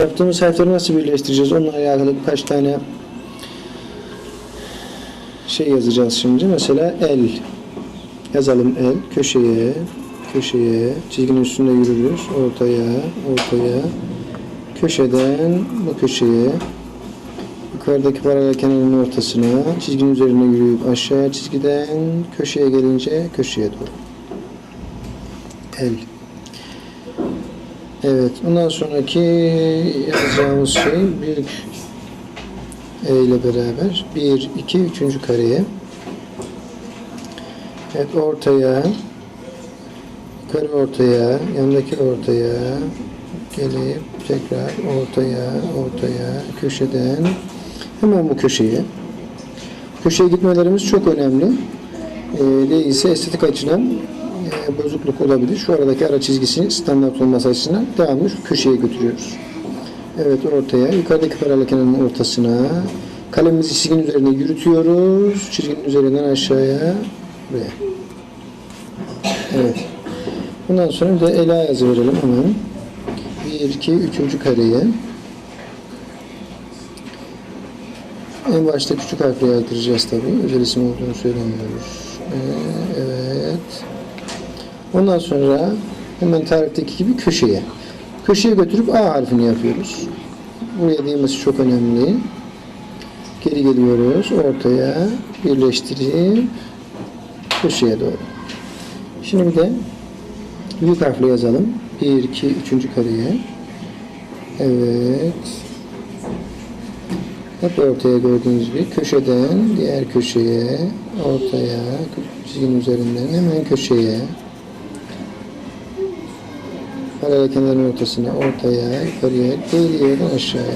Yaptığımız harfleri nasıl birleştireceğiz? Onunla alakalı birkaç tane şey yazacağız şimdi. Mesela el. Yazalım el. Köşeye, köşeye, çizginin üstünde yürürüz. Ortaya, ortaya, köşeden bu köşeye, yukarıdaki paralel kenarın ortasına, çizginin üzerine yürüyüp aşağı çizgiden köşeye gelince köşeye doğru. El. Evet. Ondan sonraki yazacağımız şey büyük E ile beraber 1, 2, 3. kareye Evet ortaya yukarı ortaya yanındaki ortaya gelip tekrar ortaya ortaya köşeden hemen bu köşeye köşeye gitmelerimiz çok önemli e, değilse estetik açıdan e, bozukluk olabilir. Şu aradaki ara çizgisi standart olması açısından devamlı şu köşeye götürüyoruz. Evet ortaya. Yukarıdaki paralel kenarın ortasına. Kalemimizi çizginin üzerine yürütüyoruz. Çizginin üzerinden aşağıya buraya. Evet. Bundan sonra bir de ela yazı verelim hemen. 1, 2, 3. kareye. En başta küçük harfle yazdıracağız tabi. Özel isim olduğunu söylemiyoruz. Ee, evet. Ondan sonra hemen tarifteki gibi köşeye. Köşeye götürüp A harfini yapıyoruz. Buraya değmesi çok önemli. Geri geliyoruz. Ortaya birleştirip köşeye doğru. Şimdi bir de büyük harfle yazalım. 1, 2, 3. kareye. Evet. Hep ortaya gördüğünüz gibi köşeden diğer köşeye, ortaya, çizginin üzerinden hemen köşeye, paralel kenarın ortasına, ortaya, yukarıya, yerden aşağıya.